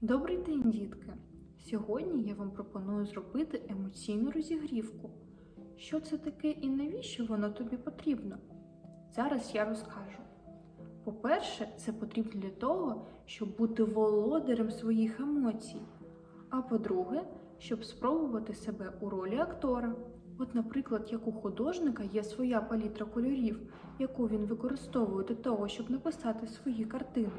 Добрий день, дітки! Сьогодні я вам пропоную зробити емоційну розігрівку. Що це таке і навіщо воно тобі потрібно? Зараз я розкажу. По-перше, це потрібно для того, щоб бути володарем своїх емоцій. А по-друге, щоб спробувати себе у ролі актора. От, наприклад, як у художника є своя палітра кольорів, яку він використовує для того, щоб написати свої картини.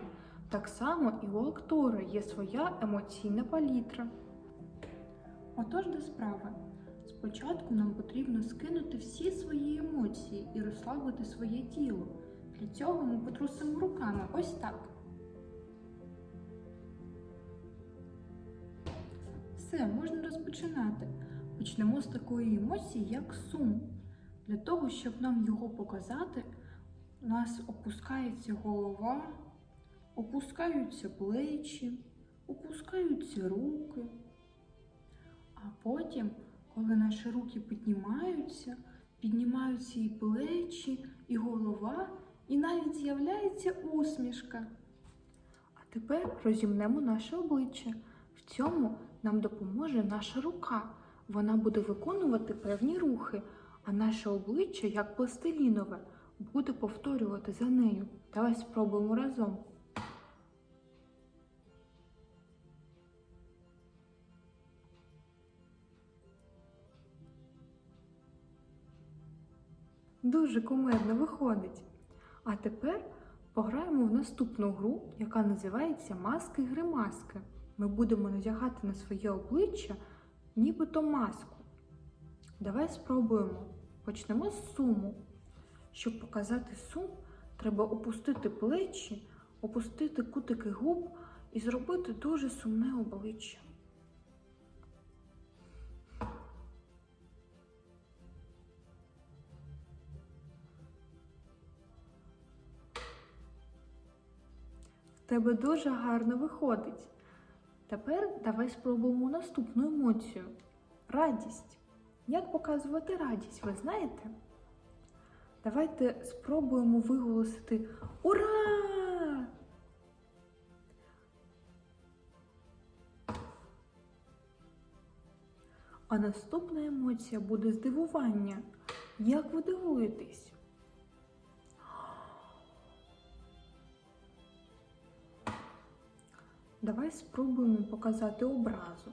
Так само і у актора є своя емоційна палітра. Отож до справи. Спочатку нам потрібно скинути всі свої емоції і розслабити своє тіло. Для цього ми потрусимо руками ось так. Все, можна розпочинати. Почнемо з такої емоції, як сум. Для того, щоб нам його показати, у нас опускається голова, опускаються плечі, опускаються руки. А потім, коли наші руки піднімаються, піднімаються і плечі, і голова, і навіть з'являється усмішка. А тепер розімнемо наше обличчя. В цьому нам допоможе наша рука. Вона буде виконувати певні рухи, а наше обличчя, як пластилінове, буде повторювати за нею. Давай спробуємо разом. Дуже кумедно виходить. А тепер пограємо в наступну гру, яка називається Маски-гримаски. Ми будемо надягати на своє обличчя нібито маску. Давай спробуємо. Почнемо з суму. Щоб показати сум, треба опустити плечі, опустити кутики губ і зробити дуже сумне обличчя. Тебе дуже гарно виходить. Тепер давай спробуємо наступну емоцію радість. Як показувати радість, ви знаєте? Давайте спробуємо виголосити Ура! А наступна емоція буде здивування. Як ви дивуєтесь? Давай спробуємо показати образу.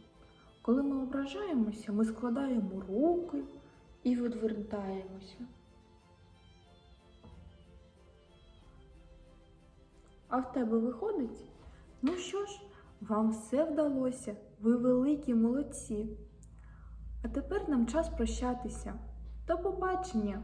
Коли ми ображаємося, ми складаємо руки і відвертаємося. А в тебе виходить? Ну що ж, вам все вдалося. Ви великі молодці. А тепер нам час прощатися. До побачення!